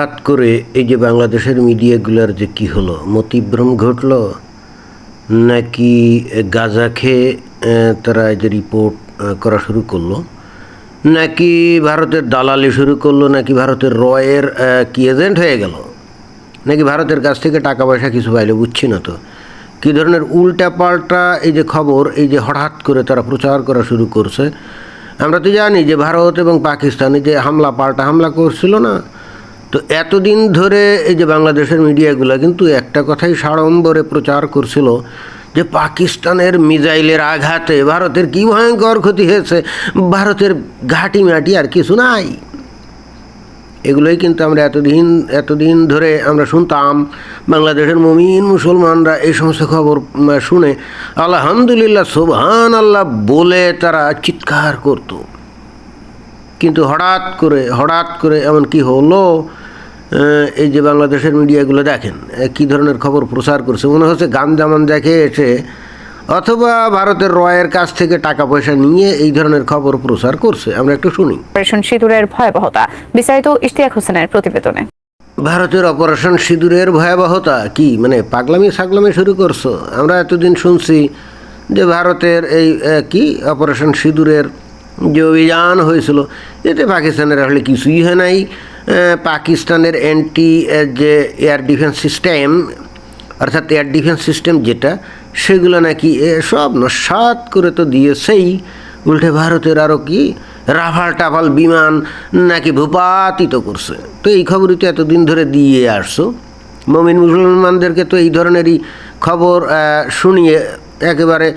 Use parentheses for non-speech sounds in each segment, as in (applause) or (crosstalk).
হঠাৎ করে এই যে বাংলাদেশের মিডিয়াগুলোর যে কি হলো, মতিভ্রম ঘটলো? নাকি গাজা খেয়ে তারা যে রিপোর্ট করা শুরু করল? নাকি ভারতের দালালি শুরু করল? নাকি ভারতের রয়ের কি এজেন্ট হয়ে গেল? নাকি ভারতের কাছ থেকে টাকা পয়সা কিছু পাইলে? বুঝছি না তো। কী ধরনের উল্টা পাল্টা এই যে খবর, এই যে হঠাৎ করে তারা প্রচার করা শুরু করছে? আমরা তো জানি যে ভারত এবং পাকিস্তানে যে হামলা পাল্টা হামলা করছিল না। তো এতদিন ধরে এই যে বাংলাদেশের মিডিয়াগুলো কিন্তু একটা কথাই সাড়ম্বরে প্রচার করছিল যে পাকিস্তানের মিজাইলের আঘাতে ভারতের কী ভয়ঙ্কর ক্ষতি হয়েছে, ভারতের ঘাটি মাটি আর কিছু নাই। এগুলোই কিন্তু আমরা এতদিন এতদিন ধরে আমরা শুনতাম। বাংলাদেশের মমিন মুসলমানরা এই সমস্ত খবর শুনে আলহামদুলিল্লাহ সোবহান আল্লাহ বলে তারা চিৎকার করতো। কিন্তু হঠাৎ করে হঠাৎ করে এমন কি হলো? এই যে বাংলাদেশের মিডিয়াগুলো দেখেন কী ধরনের খবর প্রচার করছে? মনে হচ্ছে গান জামান দেখে এসে অথবা ভারতের রয়ের কাছ থেকে টাকা পয়সা নিয়ে এই ধরনের খবর প্রচার করছে। আমরা একটু শুনি। অপারেশন সিঁদুরের ভয়াবহতা বিস্তারিত ইশতিয়াক হোসেনের প্রতিবেদনে। ভারতের অপারেশন সিঁদুরের ভয়াবহতা কি? মানে পাগলামি সাগলামি শুরু করছ? আমরা এতদিন শুনছি যে ভারতের এই কি অপারেশন সিঁদুরের যে অভিযান হয়েছিল এতে পাকিস্তানের আসলে কিছুই হয় নাই। পাকিস্তানের অ্যান্টি যে এয়ার ডিফেন্স সিস্টেম অর্থাৎ এয়ার ডিফেন্স সিস্টেম যেটা, সেগুলো নাকি সব নস্বাত করে তো দিয়েছেই। উল্টে ভারতের আরও কি রাফাল টাফাল বিমান নাকি ভূপাতিত করছে। তো এই খবরই তো এতদিন ধরে দিয়ে আসছো। মমিন মুসলমানদেরকে তো এই ধরনেরই খবর শুনিয়ে একেবারে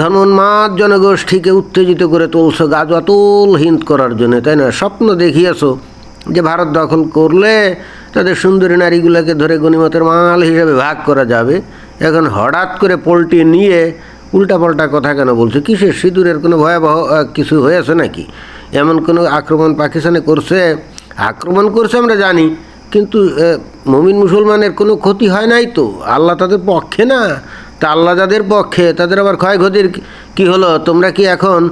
ধনোন্মাদ জনগোষ্ঠীকে উত্তেজিত করে তুলছো গাছ অতুল হিন্দ করার জন্য, তাই না? স্বপ্ন দেখিয়েছো। যে ভারত দখল করলে তাদের সুন্দরী নারীগুলোকে ধরে গণিমতের মাল হিসেবে ভাগ করা যাবে। এখন হঠাৎ করে পোলট্রি নিয়ে উল্টাপাল্টা কথা কেন বলছে? কিসের সিঁদুরের কোনো ভয়াবহ কিছু হয়েছে নাকি? এমন কোনো আক্রমণ পাকিস্তানে করছে? আক্রমণ করছে আমরা জানি, কিন্তু মমিন মুসলমানের কোনো ক্ষতি হয় নাই তো? আল্লাহ তাদের পক্ষে না। তা আল্লাহ যাদের পক্ষে, তাদের আবার ক্ষয়ক্ষতির কি- হলো? তোমরা কি এখন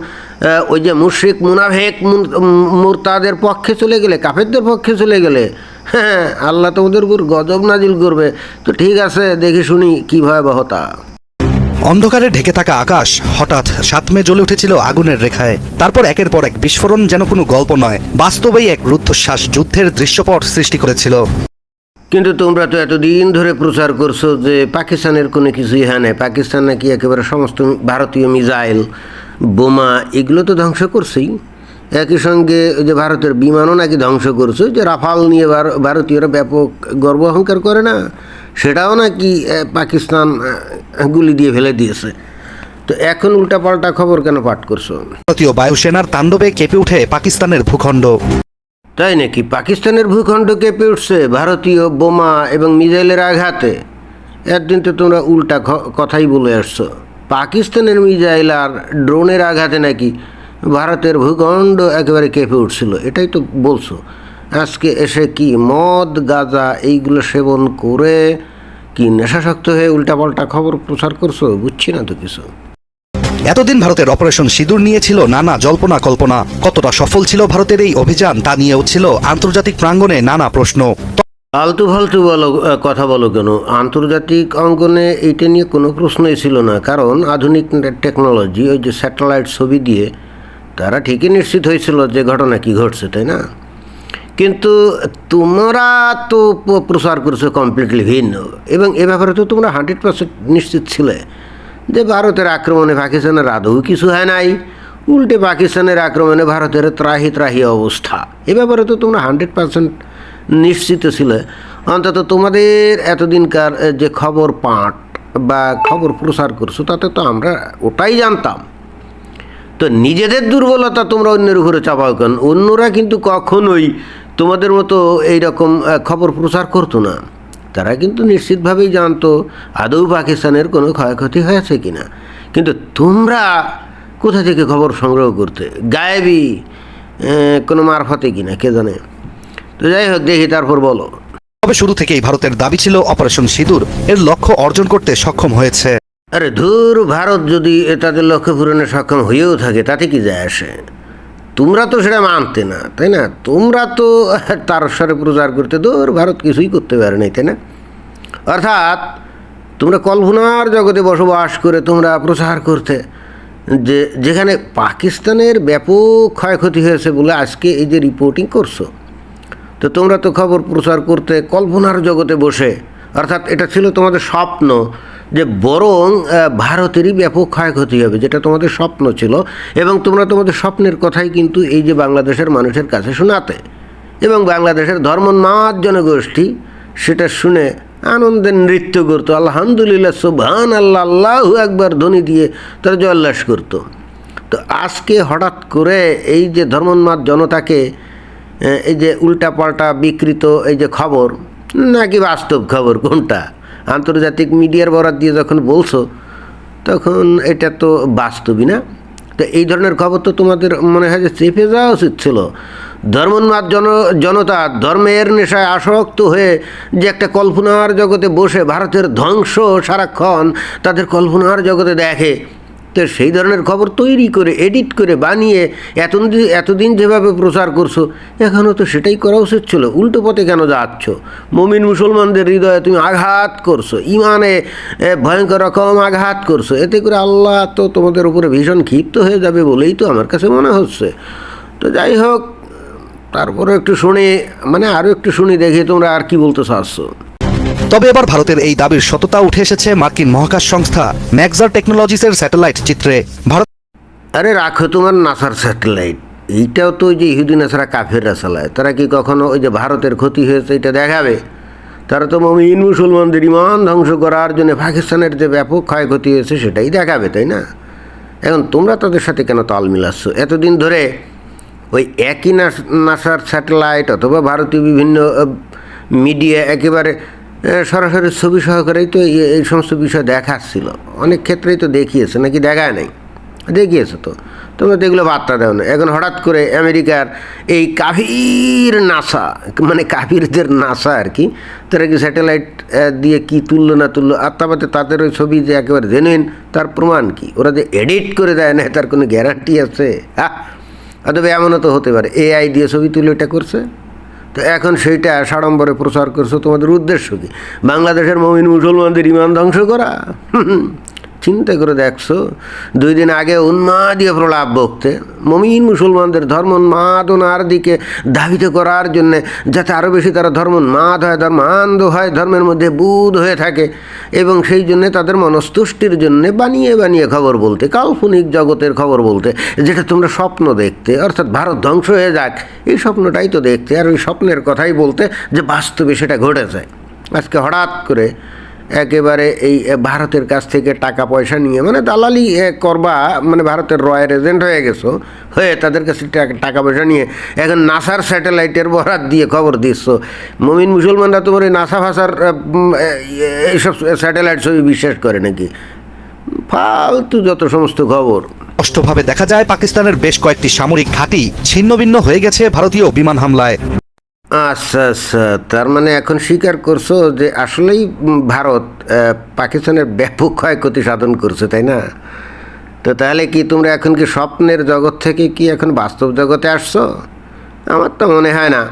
ওই যে মুশ্রিক মুনাফেক মুন- মুরতাদের পক্ষে চলে গেলে, কাফেরদের পক্ষে চলে গেলে? হ্যাঁ আল্লাহ তোমাদের উপর গজব নাজিল করবে। তো ঠিক আছে, দেখে শুনি কী ভয়াবহতা। অন্ধকারে ঢেকে থাকা আকাশ হঠাৎ সাতমে জ্বলে উঠেছিল আগুনের রেখায়। তারপর একের পর এক বিস্ফোরণ যেন কোনো গল্প নয়। বাস্তবেই এক রুদ্ধশ্বাস যুদ্ধের দৃশ্যপট সৃষ্টি করেছিল। কিন্তু তোমরা তো এতদিন ধরে প্রচার করছ যে পাকিস্তানের কোনো কিছুই হয় নেই। পাকিস্তান নাকি একেবারে সমস্ত ভারতীয় মিজাইল বোমা, এগুলো তো ধ্বংস করছেই। একই সঙ্গে ওই যে ভারতের বিমানও নাকি ধ্বংস করছে। যে রাফাল নিয়ে ভারতীয়রা ব্যাপক গর্ব অহংকার করে না? সেটাও নাকি পাকিস্তান গুলি দিয়ে ফেলে দিয়েছে। তো এখন উল্টাপাল্টা খবর কেন পাঠ করছ? ভারতীয় বায়ুসেনার তাণ্ডবে কেঁপে উঠে পাকিস্তানের ভূখণ্ড। তাই নাকি? পাকিস্তানের ভূখণ্ড কেঁপে উঠছে, ভারতীয় বোমা এবং মিজাইলের আঘাতে। একদিন তো তোমরা উল্টা কথাই বলে আসছো। পাকিস্তানের মিজাইল আর ড্রোনের আঘাতে নাকি ভারতের ভূখণ্ড একেবারে কেঁপে উঠছিল, এটাই তো বলছো। আজকে এসে কি মদ, গাঁজা এইগুলো সেবন করে কি নেশাসক্ত হয়ে উল্টাপাল্টা খবর প্রচার করছ? বুঝছি না তো কিছু। এতদিন ভারতের অপারেশন সিঁদুর নিয়েছিল নানা জল্পনা কল্পনা। কতটা সফল ছিল ভারতের এই অভিযান তা নিয়েও ছিল আন্তর্জাতিক প্রাঙ্গণে নানা প্রশ্ন। ফালতু ফালতু বলো কথা বলো কেন? আন্তর্জাতিক অঙ্গনে এটা নিয়ে কোনো প্রশ্নই ছিল না, কারণ আধুনিক টেকনোলজি, ওই যে স্যাটেলাইট ছবি দিয়ে তারা ঠিকই নিশ্চিত হয়েছিল যে ঘটনা কি ঘটছে, তাই না? কিন্তু তোমরা তো প্রচার করছ কমপ্লিটলি ভিন্ন, এবং এ ব্যাপারে তো তোমরা হান্ড্রেড পার্সেন্ট নিশ্চিত ছিলে। যে ভারতের আক্রমণে পাকিস্তানের আদৌ কিছু হয় নাই। উল্টে পাকিস্তানের আক্রমণে ভারতের ত্রাহি ত্রাহি অবস্থা। এ ব্যাপারে তো তোমরা হান্ড্রেড পার্সেন্ট নিশ্চিত ছিলে। অন্তত তোমাদের এতদিনকার যে খবর পাঠ বা খবর প্রচার করছ, তাতে তো আমরা ওটাই জানতাম। তো নিজেদের দুর্বলতা তোমরা অন্যের উপরে চাপাও কেন? অন্যরা কিন্তু কখনোই তোমাদের মতো এইরকম খবর প্রচার করতো না। তারা কিন্তু নিশ্চিতভাবেই জানতো আদৌ পাকিস্তানের কোনো ক্ষয়ক্ষতি হয়েছে কিনা। কিন্তু তোমরা কোথা থেকে খবর সংগ্রহ করতে? গায়েবি কোনো মারফতে কিনা কে জানে? তো যাই হোক দেখি তারপর বলো। তবে শুরু থেকেই ভারতের দাবি ছিল অপারেশন সিঁদুর। এর লক্ষ্য অর্জন করতে সক্ষম হয়েছে। আরে ধুর ভারত যদি তাদের লক্ষ্য পূরণে সক্ষম হয়েও থাকে তাতে কি যায় আসে? তোমরা তো সেটা মানতে না, তাই না? তোমরা তো (laughs) তার স্বরে প্রচার করতে দূর ভারত কিছুই করতে পারে নাই, তাই না? অর্থাৎ তোমরা কল্পনার জগতে বসবাস করে তোমরা প্রচার করতে, যে যেখানে পাকিস্তানের ব্যাপক ক্ষয়ক্ষতি হয়েছে বলে আজকে এই যে রিপোর্টিং করছ, তো তোমরা তো খবর প্রচার করতে কল্পনার জগতে বসে, অর্থাৎ এটা ছিল তোমাদের স্বপ্ন যে বরং ভারতেরই ব্যাপক ক্ষয়ক্ষতি হবে, যেটা তোমাদের স্বপ্ন ছিল, এবং তোমরা তোমাদের স্বপ্নের কথাই কিন্তু এই যে বাংলাদেশের মানুষের কাছে শোনাতে। এবং বাংলাদেশের ধর্মোন্মাদ জনগোষ্ঠী, সেটা শুনে আনন্দের নৃত্য করতো, আলহামদুলিল্লাহ সুবহান আল্লাহ আল্লাহু একবার ধ্বনি দিয়ে তারা জল্লাস করতো। তো আজকে হঠাৎ করে এই যে ধর্মোন্মাদ জনতাকে এই যে উল্টাপাল্টা বিকৃত এই যে খবর, নাকি বাস্তব খবর কোনটা? আন্তর্জাতিক মিডিয়ার বরাদ দিয়ে যখন বলছো, তখন এটা তো বাস্তবই না। তো এই ধরনের খবর তো তোমাদের মনে হয় যে চেপে যাওয়া উচিত ছিল। ধর্মোন্মাদ জন, জনতা ধর্মের নেশায় আসক্ত হয়ে যে একটা কল্পনার জগতে বসে ভারতের ধ্বংস সারাক্ষণ তাদের কল্পনার জগতে দেখে। তো সেই ধরনের খবর তৈরি করে এডিট করে বানিয়ে এতদিন এতদিন যেভাবে প্রচার করছ এখনও তো সেটাই করা উচিত ছিল। উল্টো পথে কেন যাচ্ছ? মমিন মুসলমানদের হৃদয়ে তুমি আঘাত করছ ইমানে ভয়ঙ্কর রকম আঘাত করছ। এতে করে আল্লাহ তো তোমাদের উপরে ভীষণ ক্ষিপ্ত হয়ে যাবে বলেই তো আমার কাছে মনে হচ্ছে। তো যাই হোক তারপরে একটু শুনি মানে আরও একটু শুনি, দেখি তোমরা আর কি বলতে চাচ্ছো। তবে এবার ভারতের এই দাবির সততা উঠে এসেছে মার্কিন মহাকাশ সংস্থা ম্যাক্সার টেকনোলজিসের স্যাটেলাইট চিত্রে। ভারত আরে রাখো তোমার নাসার স্যাটেলাইট। এইটাও তো ওই যে ইহুদি নাসারা কাফেররা চালায়। তারা কি কখনো ওই যে ভারতের ক্ষতি হয়েছে এটা দেখাবে? তারা তো মমিন মুসলমানদের ইমান ধ্বংস করার জন্য পাকিস্তানের যে ব্যাপক ক্ষয়ক্ষতি হয়েছে সেটাই দেখাবে, তাই না? এখন তোমরা তাদের সাথে কেন তাল মিলাচ্ছ? এতদিন ধরে ওই একই নাস- নাসার স্যাটেলাইট অথবা ভারতীয় বিভিন্ন মিডিয়া একেবারে সরাসরি ছবি সহকারেই তো এই- সমস্ত বিষয় দেখাচ্ছিল। অনেক ক্ষেত্রেই তো দেখিয়েছে, নাকি দেখায় নাই? দেখিয়েছে তো। তোমরা তো এগুলো বার্তা দাও না। এখন হঠাৎ করে আমেরিকার এই কাফির নাসা মানে কাফিরদের নাসা আর কি, তারা কি স্যাটেলাইট দিয়ে কি তুললো না তুললো? আর তারপরে তাদের ওই ছবি যে একেবারে জেনুইন তার প্রমাণ কি? ওরা যে এডিট করে দেয় না, তার কোনো গ্যারান্টি আছে? হ্যাঁ? অথবা এমনও তো হতে পারে। এআই দিয়ে ছবি তুলে এটা করছে? তো এখন সেইটা সাড়ম্বরে প্রচার করছ, তোমাদের উদ্দেশ্য কি? বাংলাদেশের মমিন মুসলমানদের ইমান ধ্বংস করা? চিন্তা করে দেখছ? দুই দিন আগে উন্মাদীয় প্রলাপ বকতে মমিন মুসলমানদের ধর্মোন্মাদনার দিকে ধাবিত করার জন্যে যাতে আরও বেশি তারা ধর্মোন্মাদ হয় ধর্মান্ধ হয়, ধর্মের মধ্যে বুধ হয়ে থাকে এবং সেই জন্যে তাদের মনস্তুষ্টির জন্যে বানিয়ে বানিয়ে খবর বলতে, কাল্পনিক জগতের খবর বলতে, যেটা তোমরা স্বপ্ন দেখতে, অর্থাৎ ভারত ধ্বংস হয়ে যাক, এই স্বপ্নটাই তো দেখতে। আর ওই স্বপ্নের কথাই বলতে যে বাস্তবে সেটা ঘটেছে। আজকে হঠাৎ করে একেবারে এই ভারতের কাছ থেকে টাকা পয়সা নিয়ে মানে দালালি করবা মানে ভারতের রয়্যাল এজেন্ট হয়ে গেছো, হয়ে তাদের কাছে টাকা- পয়সা নিয়ে এখন নাসার স্যাটেলাইটের বরাত দিয়ে খবর দিচ্ছ। মমিন মুসলমানরা তোমার এই নাসা ভাষার এইসব স্যাটেলাইট ছবি বিশ্বাস করে নাকি? ফালতু যত সমস্ত খবর। স্পষ্টভাবে দেখা যায়, পাকিস্তানের বেশ কয়েকটি সামরিক ঘাঁটি ছিন্নভিন্ন হয়ে গেছে ভারতীয় বিমান হামলায়। আচ্ছা আচ্ছা। তার মানে এখন স্বীকার করছ যে আসলেই ভারত পাকিস্তানের ব্যাপক ক্ষয়ক্ষতি সাধন করছে, তাই না? তো তাহলে কি তোমরা এখন কি স্বপ্নের জগৎ থেকে কি এখন বাস্তব জগতে আসছো? আমার তো মনে হয় না।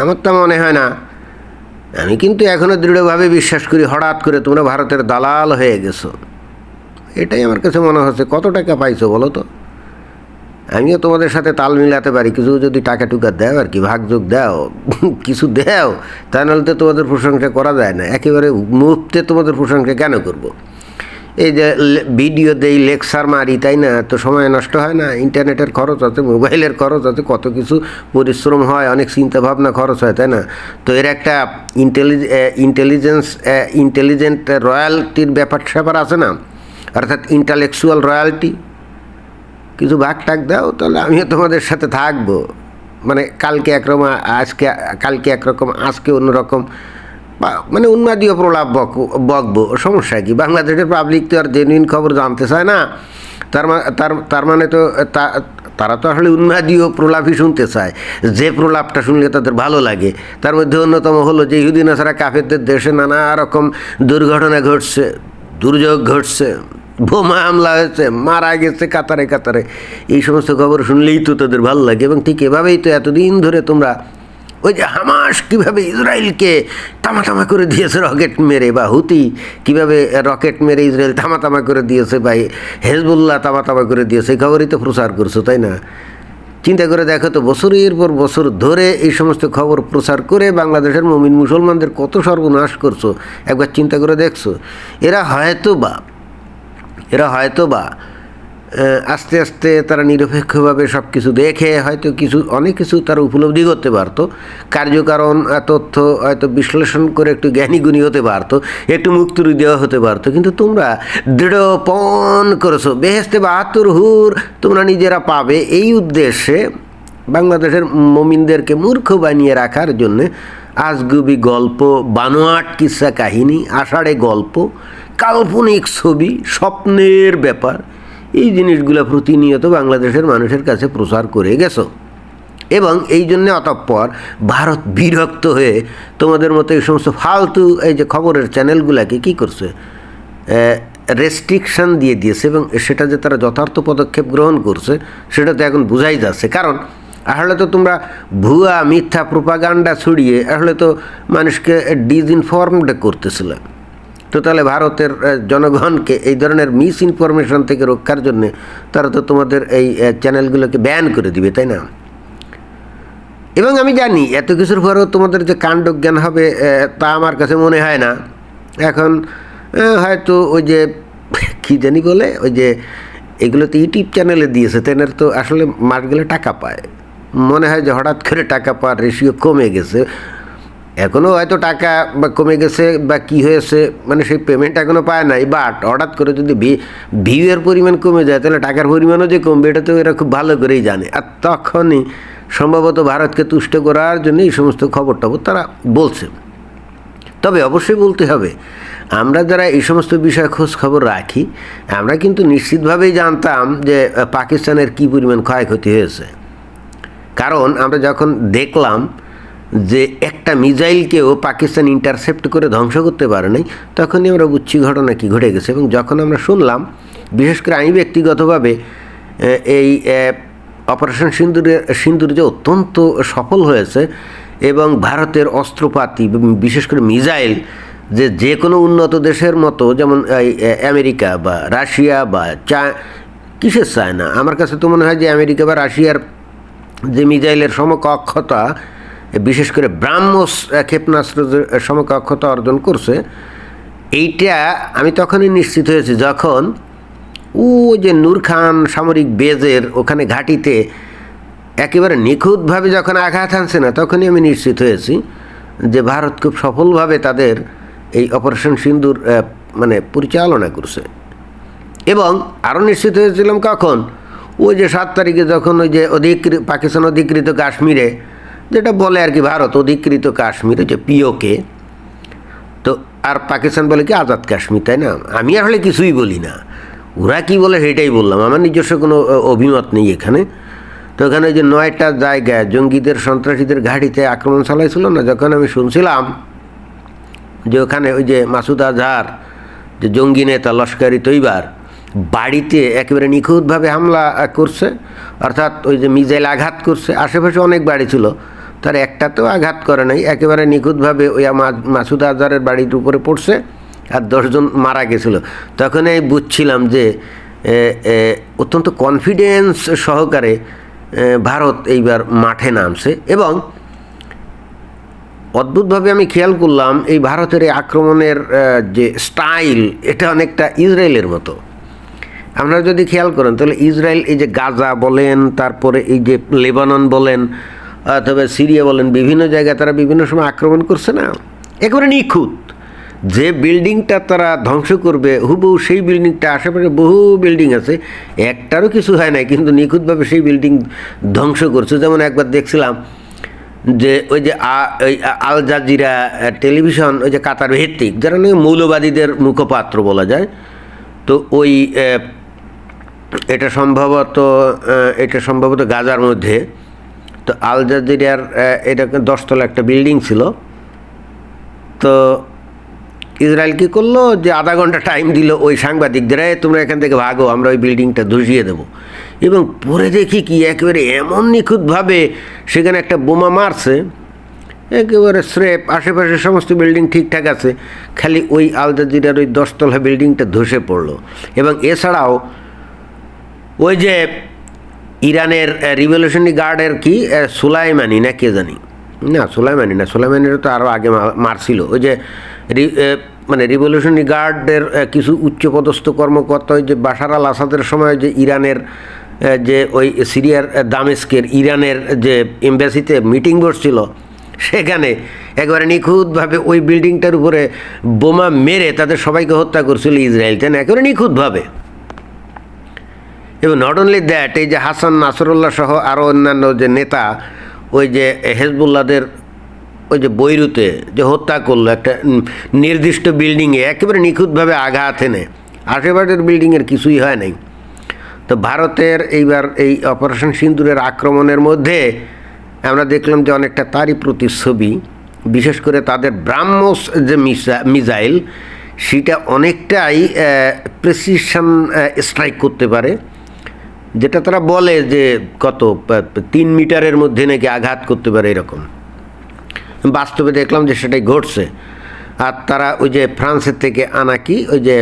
আমার তো মনে হয় না। আমি কিন্তু এখনও দৃঢ়ভাবে বিশ্বাস করি, হঠাৎ করে তোমরা ভারতের দালাল হয়ে গেছো। এটাই আমার কাছে মনে হচ্ছে। কত টাকা পাইছো বলো তো? আমিও তোমাদের সাথে তাল মিলাতে পারি, কিছু যদি টাকা টুকা দাও আর কি ভাগযোগ দাও, (laughs) কিছু দাও, তা নাহলে তো তোমাদের প্রশংসা করা যায় না। একেবারে মুহূর্তে তোমাদের প্রশংসা কেন করব। এই যে ভিডিও দেই, লেকচার মারি, তাই না? তো সময় নষ্ট হয় না, ইন্টারনেটের খরচ আছে, মোবাইলের খরচ আছে, কত কিছু পরিশ্রম হয়, অনেক চিন্তা ভাবনা খরচ হয়, তাই না? তো এর একটা ইন্টেলিজ ইন্টেলিজেন্স ইন্টেলিজেন্ট রয়্যালটির ব্যাপার স্যাপার আছে না? অর্থাৎ ইন্টালেকচুয়াল রয়্যালটি কিছু ভাগ টাক দাও, তাহলে আমিও তোমাদের সাথে থাকব। মানে কালকে একরকম আজকে, কালকে একরকম, আজকে অন্যরকম, বা মানে উন্মাদীয় প্রলাপ বক, বকবো। সমস্যা কি? বাংলাদেশের পাবলিক তো আর জেনুইন খবর জানতে চায় না। তার তার তার মানে তো তারা তো আসলে উন্মাদীয় প্রলাপই শুনতে চায়। যে প্রলাপটা শুনলে তাদের ভালো লাগে। তার মধ্যে অন্যতম হলো যে ইহুদিন ছাড়া কাফেরদের দেশে নানা রকম দুর্ঘটনা ঘটছে, দুর্যোগ ঘটছে। বোমা হামলা হয়েছে, মারা গেছে কাতারে কাতারে। এই সমস্ত খবর শুনলেই তো তাদের ভালো লাগে এবং ঠিক এভাবেই তো এতদিন ধরে তোমরা ওই যে হামাস কীভাবে ইসরায়েলকে তামা তামা করে দিয়েছে রকেট মেরে বা হুতি কীভাবে রকেট মেরে ইসরায়েল তামা তামা করে দিয়েছে বা হেজবুল্লাহ তামা তামা করে দিয়েছে, এই খবরই তো প্রচার করছ, তাই না? চিন্তা করে দেখো তো, বছরের পর বছর ধরে এই সমস্ত খবর প্রচার করে বাংলাদেশের মমিন মুসলমানদের কত সর্বনাশ করছ, একবার চিন্তা করে দেখছ। এরা হয়তো বা এরা হয়তো বা আস্তে আস্তে তারা নিরপেক্ষভাবে সব কিছু দেখে, হয়তো কিছু, অনেক কিছু তারা উপলব্ধি করতে পারতো। কার্যকারণ তথ্য হয়তো বিশ্লেষণ করে একটু জ্ঞানীগুণী হতে পারতো, একটু মুক্তুরি দেওয়া হতে পারতো। কিন্তু তোমরা দৃঢ়পণ করেছ। বেহেস্তে বাহাত্তর হুর তোমরা নিজেরা পাবে। এই উদ্দেশ্যে বাংলাদেশের মমিনদেরকে মূর্খ বানিয়ে রাখার জন্যে আজগুবি গল্প, বানোয়াট কিসা কাহিনী, আষাঢ়ে গল্প কাল্পনিক ছবি, স্বপ্নের ব্যাপার। এই জিনিসগুলো প্রতিনিয়ত বাংলাদেশের মানুষের কাছে প্রচার করে গেছো। এবং এই জন্যে অতঃপর ভারত বিরক্ত হয়ে তোমাদের মতো এই সমস্ত ফালতু এই যে খবরের চ্যানেলগুলোকে কী করছে? রেস্ট্রিকশান দিয়ে দিয়েছে এবং সেটা যে তারা যথার্থ পদক্ষেপ গ্রহণ করছে, সেটা তো এখন বোঝাই যাচ্ছে। কারণ আসলে তো তোমরা ভুয়া, মিথ্যা প্রোপাগান্ডা ছড়িয়ে আসলে তো মানুষকে ডিসইনফর্মড করতেছিলে। তো তাহলে ভারতের জনগণকে এই ধরনের মিস ইনফরমেশন থেকে রক্ষার জন্যে তারা তো তোমাদের এই চ্যানেলগুলোকে ব্যান করে দিবে, তাই না? এবং আমি জানি এত কিছুর পরেও তোমাদের যে কাণ্ডজ্ঞান হবে তা আমার কাছে মনে হয় না। এখন হয়তো ওই যে, কী জানি বলে, ওই যে, এগুলো তো ইউটিউব চ্যানেলে দিয়েছে তেনার তো আসলে মাস গেলে টাকা পায়। মনে হয় যে হঠাৎ করে টাকা পাওয়ার রেশিও কমে গেছে। এখনও হয়তো টাকা বা কমে গেছে বা কি হয়েছে মানে সেই পেমেন্ট এখনও পায় নাই বাট হঠাৎ করে যদি ভিউয়ের পরিমাণ কমে যায়, তাহলে টাকার পরিমাণও যে কমবে, এটা তো এরা খুব ভালো করেই জানে। আর তখনই সম্ভবত ভারতকে তুষ্ট করার জন্য এই সমস্ত খবর টবর তারা বলছে। তবে অবশ্যই বলতে হবে, আমরা যারা এই সমস্ত বিষয়ে খোঁজ খবর রাখি, আমরা কিন্তু নিশ্চিতভাবেই জানতাম যে পাকিস্তানের কী পরিমাণ ক্ষয়ক্ষতি হয়েছে। কারণ আমরা যখন দেখলাম যে একটা মিসাইলকেও পাকিস্তান ইন্টারসেপ্ট করে ধ্বংস করতে পারে নাই, তখনই আমরা বুঝছি ঘটনা কি ঘটে গেছে। এবং যখন আমরা শুনলাম, বিশেষ করে আমি ব্যক্তিগতভাবে এই অপারেশন সিন্দুরের সিন্দুর যে অত্যন্ত সফল হয়েছে এবং ভারতের অস্ত্রপাতি, বিশেষ করে মিজাইল যে যে কোনো উন্নত দেশের মতো, যেমন আমেরিকা বা রাশিয়া বা চা, কিসের চায়না? আমার কাছে তো মনে হয় যে আমেরিকা বা রাশিয়ার যে মিজাইলের সমকক্ষতা বিশেষ করে ব্রাহ্মস ক্ষেপণাস্ত্র সমকক্ষতা অর্জন করছে, এইটা আমি তখনই নিশ্চিত হয়েছি যখন ও যে নূর খান সামরিক বেজের ওখানে ঘাঁটিতে একেবারে নিখুঁতভাবে যখন আঘাত আনছে না, তখনই আমি নিশ্চিত হয়েছি যে ভারত খুব সফলভাবে তাদের এই অপারেশন সিন্দুর মানে পরিচালনা করছে। এবং আরও নিশ্চিত হয়েছিলাম কখন? ওই যে সাত তারিখে যখন ওই যে অধিকৃত পাকিস্তান অধিকৃত কাশ্মীরে যেটা বলে আর কি ভারত, অধিকৃত কাশ্মীরে যে পিওকে, তো আর পাকিস্তান বলে কি আজাদ কাশ্মীর, তাই না? আমি আসলে কিছুই বলি না। ওরা কি বলে সেটাই বললাম। আমার নিজস্ব কোনো অভিমত নেই এখানে। তো ওখানে যে নয়টা জায়গায় জঙ্গিদের, সন্ত্রাসীদের ঘাঁটিতে আক্রমণ চালাইছিল না, যখন আমি শুনছিলাম যে ওখানে ওই যে মাসুদ আজহার, যে জঙ্গি নেতা লস্করি তৈবার, বাড়িতে একেবারে নিখুঁতভাবে হামলা করছে, অর্থাৎ ওই যে মিজাইল আঘাত করছে, আশেপাশে অনেক বাড়ি ছিল। তার একটাতেও আঘাত করে নাই, একেবারে নিখুঁতভাবে ওই মাসুদ আজহারের বাড়ির উপরে পড়ছে আর দশজন মারা গেছিল। তখন আমি বুঝছিলাম যে অত্যন্ত কনফিডেন্স সহকারে ভারত এইবার মাঠে নামছে এবং অদ্ভুতভাবে আমি খেয়াল করলাম এই ভারতের এই আক্রমণের যে স্টাইল এটা অনেকটা ইসরায়েলের মতো। আপনারা যদি খেয়াল করেন, তাহলে ইসরায়েল এই যে গাজা বলেন, তারপরে এই যে লেবানন বলেন অথবা সিরিয়া বলেন, বিভিন্ন জায়গায় তারা বিভিন্ন সময় আক্রমণ করছে না। একেবারে নিখুঁত। যে বিল্ডিংটা তারা ধ্বংস করবে, হুবহু সেই বিল্ডিংটা, আশেপাশে বহু বিল্ডিং আছে, একটারও কিছু হয় না কিন্তু নিখুঁতভাবে সেই বিল্ডিং ধ্বংস করছে। যেমন একবার দেখছিলাম যে ওই যে আল জাজিরা টেলিভিশন, ওই যে কাতার ভিত্তিক, যারা নাকি মৌলবাদীদের মুখপাত্র বলা যায়, তো ওই এটা সম্ভবত এটা সম্ভবত গাজার মধ্যে তো আল জাজিরার আহ, এটা দশতলা একটা বিল্ডিং ছিল। তো ইসরায়েল কী করল যে আধা ঘণ্টা টাইম দিল ওই সাংবাদিকদের "এই, তোমরা এখান থেকে ভাগো আমরা ওই বিল্ডিংটা ধসিয়ে দেবো। এবং পরে দেখি কি একেবারে এমন নিখুঁতভাবে সেখানে একটা বোমা মারছে একেবারে স্রেপ আশেপাশে সমস্ত বিল্ডিং ঠিকঠাক আছে খালি ওই আল জাজিরার ওই দশতলা বিল্ডিংটা ধসে পড়ল। এবং এছাড়াও ওই যে ইরানের রিভলিউশনারি গার্ডের কি সুলাইমানি না কে জানি। না, সুলাইমানি না, সুলাইমানিরও তো আরও আগে মারছিল। ওই যে মানে রিভলিউশনারি গার্ডের কিছু উচ্চপদস্থ কর্মকর্তা ওই যে বাশার আল আসাদের সময় যে ইরানের যে ওই সিরিয়ার দামেস্কের, ইরানের যে এম্বাসিতে মিটিং বসছিল, সেখানে একবারে নিখুঁতভাবে ওই বিল্ডিংটার উপরে বোমা মেরে তাদের সবাইকে হত্যা করছিল ইসরায়েল না? একেবারে নিখুঁতভাবে। এবং নট অনলি দ্যাট এই যে হাসান নাসরুল্লাহ সহ আরও অন্যান্য যে নেতা, ওই যে হেজবুল্লাদের ওই যে বৈরুতে যে হত্যা করল, একটা নির্দিষ্ট বিল্ডিংয়ে একেবারে নিখুঁতভাবে আঘাত এনে, আশেপাশের বিল্ডিংয়ের কিছুই হয় নাই। তো ভারতের এইবার এই অপারেশন সিন্দুরের আক্রমণের মধ্যে আমরা দেখলাম যে অনেকটা তারই প্রতিচ্ছবি, বিশেষ করে তাদের ব্রাহ্মস যে মিসা- মিসাইল, সেটা অনেকটাই প্রেসিশন স্ট্রাইক করতে পারে। যেটা তারা বলে যে কত, তিন মিটারের মধ্যে নাকি আঘাত করতে পারে এরকম। বাস্তবে দেখলাম যে সেটাই ঘটছে। আর তারা ওই যে ফ্রান্সের থেকে আনা কি, ওই যে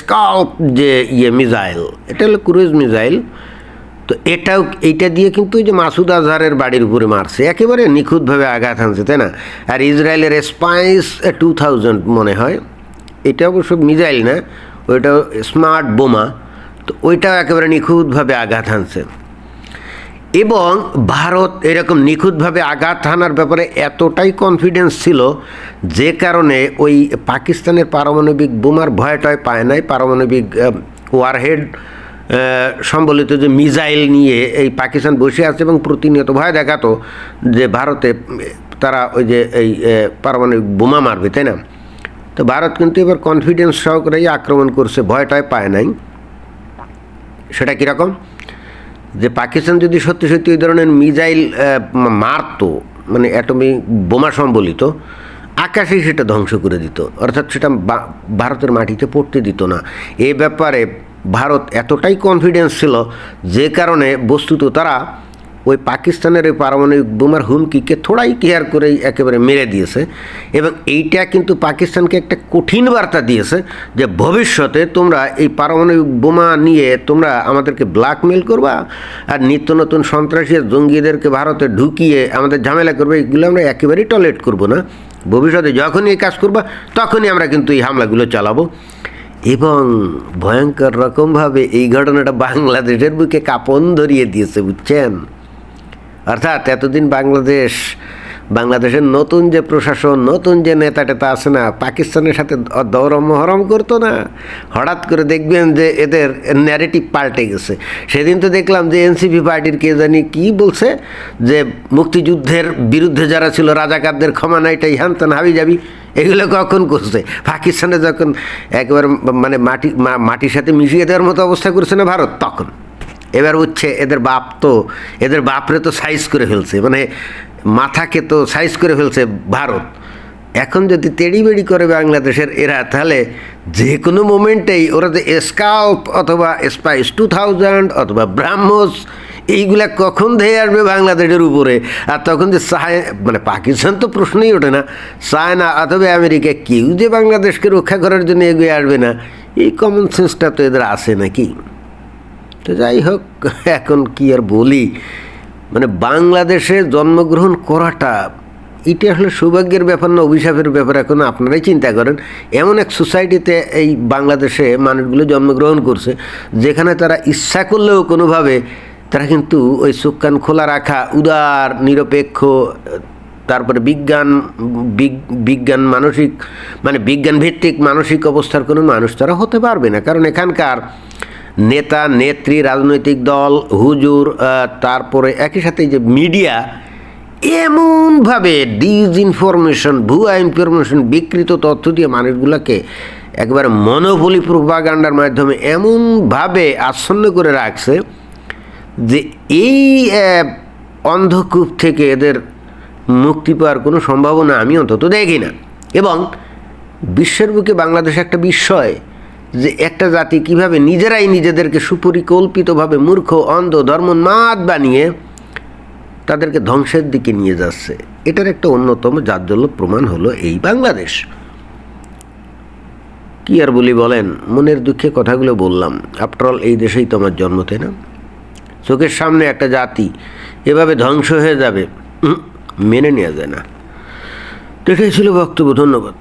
স্কাল্প যে ইয়ে মিজাইল এটা হলো ক্রুজ মিজাইল তো এটাও, এইটা দিয়ে কিন্তু ওই যে মাসুদ আজহারের বাড়ির উপরে মারছে। একেবারে নিখুঁতভাবে আঘাত হানছে, তাই না? আর ইসরায়েলের স্পাইস টু থাউজেন্ড মনে হয়। এটা অবশ্য মিসাইল না, ওইটা স্মার্ট বোমা। তো ওইটাও একেবারে নিখুঁতভাবে আঘাত হানছে। এবং ভারত এরকম নিখুঁতভাবে আঘাত হানার ব্যাপারে এতটাই কনফিডেন্স ছিল যে কারণে ওই পাকিস্তানের পারমাণবিক বোমার ভয়টয় পায় নাই, পারমাণবিক ওয়ারহেড সম্বলিত যে মিজাইল নিয়ে এই পাকিস্তান বসে আছে এবং প্রতিনিয়ত ভয় দেখাতো যে ভারতে তারা ওই যে এই পারমাণবিক বোমা মারবে, তাই না? তো ভারত কিন্তু এবার কনফিডেন্স সহকারেই আক্রমণ করছে ভয়টয় পায় নাই। সেটা কীরকম? যে পাকিস্তান যদি সত্যি সত্যি ওই ধরনের মিজাইল মারতো মানে অ্যাটমিক বোমা সম্বলিত আকাশেই সেটা ধ্বংস করে দিত। অর্থাৎ সেটা ভারতের মাটিতে পড়তে দিত না। এ ব্যাপারে ভারত এতটাই কনফিডেন্স ছিল যে কারণে বস্তুত তারা ওই পাকিস্তানের ওই পারমাণবিক বোমার হুমকিকে থোড়াই কেয়ার করেই একেবারে মেরে দিয়েছে। এবং এইটা কিন্তু পাকিস্তানকে একটা কঠিন বার্তা দিয়েছে যে ভবিষ্যতে তোমরা এই পারমাণবিক বোমা নিয়ে তোমরা আমাদেরকে ব্ল্যাকমেল করবা আর নিত্য নতুন সন্ত্রাসী জঙ্গিদেরকে ভারতে ঢুকিয়ে আমাদের ঝামেলা করবে, এগুলো আমরা একেবারেই টলারেট করব না। ভবিষ্যতে যখনই এই কাজ করবা, তখনই আমরা কিন্তু এই হামলাগুলো চালাবো। এবং ভয়ঙ্কর রকমভাবে এই ঘটনাটা বাংলাদেশের বুকে কাপন ধরিয়ে দিয়েছে, বুঝছেন? অর্থাৎ এতদিন বাংলাদেশ, বাংলাদেশের নতুন যে প্রশাসন, নতুন যে নেতা টেতা আছে না, পাকিস্তানের সাথে দ- দৌরম মহরম করতো না। হঠাৎ করে দেখবেন যে এদের ন্যারেটিভ পাল্টে গেছে। সেদিন তো দেখলাম যে এনসিপি পার্টির কে জানি কি বলছে, যে মুক্তিযুদ্ধের বিরুদ্ধে যারা ছিল, রাজাকারদের ক্ষমা নাইটাই হ্যান তেন হাবি যাবি। এগুলো কখন করছে? পাকিস্তানে যখন একবার মানে মাটি মাটির সাথে মিশিয়ে দেওয়ার মতো অবস্থা করছে না ভারত, তখন? এবার উঠছে এদের বাপ তো, এদের বাপরে তো সাইজ করে ফেলছে মানে মাথাকে তো সাইজ করে ফেলছে ভারত। এখন যদি তেড়ি বেড়ি করে বাংলাদেশের এরা, তাহলে যে কোনো মোমেন্টেই ওরা যে স্কাল্প অথবা স্পাইস টু থাউজেন্ড অথবা ব্রাহ্মস, এইগুলা কখন ধেয়ে আসবে বাংলাদেশের উপরে? আর তখন যে চায় মানে পাকিস্তান তো প্রশ্নই ওঠে না, চায়না অথবা আমেরিকা কেউ যে বাংলাদেশকে রক্ষা করার জন্য এগিয়ে আসবে না, এই কমন সেন্সটা তো এদের আছে নাকি? তো যাই হোক, (laughs) এখন কি আর বলি? মানে বাংলাদেশে জন্মগ্রহণ করাটা, এটা আসলে সৌভাগ্যের ব্যাপার না, অভিশাপের ব্যাপার, এখন আপনারাই চিন্তা করেন। এমন এক সোসাইটিতে এই বাংলাদেশে মানুষগুলো জন্মগ্রহণ করছে, যেখানে তারা ইচ্ছা করলেও কোনোভাবে তারা কিন্তু ওই চোখ কান খোলা রাখা, উদার, নিরপেক্ষ, তারপরে বিজ্ঞান বিজ্ঞান মানসিক মানে বিজ্ঞান ভিত্তিক মানসিক অবস্থার কোনো মানুষ তারা হতে পারবে না। কারণ এখানকার নেতা, নেত্রী, রাজনৈতিক দল, হুজুর তারপরে একই সাথে যে মিডিয়া, এমনভাবে ডিসইনফরমেশন ভুয়া ইনফরমেশন বিকৃত তথ্য দিয়ে মানুষগুলোকে একবারে মনোবলি প্রভাগান্ডার মাধ্যমে এমনভাবে আচ্ছন্ন করে রাখছে যে এই অন্ধকূপ থেকে এদের মুক্তি পাওয়ার কোনো সম্ভাবনা আমি অন্তত দেখি না। এবং বিশ্বের বুকে বাংলাদেশ একটা বিস্ময় যে একটা জাতি কীভাবে নিজেরাই নিজেদেরকে সুপরিকল্পিতভাবে মূর্খ, অন্ধ, ধর্মোন্মাদ বানিয়ে তাদেরকে ধ্বংসের দিকে নিয়ে যাচ্ছে। এটার একটা অন্যতম জাজ্জল্য প্রমাণ হলো এই বাংলাদেশ। কি আর বলি বলেন, মনের দুঃখে কথাগুলো বললাম। আফটারঅল এই দেশেই তো আমার জন্ম, তাই না? চোখের সামনে একটা জাতি এভাবে ধ্বংস হয়ে যাবে মেনে নেওয়া যায় না। এটাই ছিল বক্তব্য, ধন্যবাদ।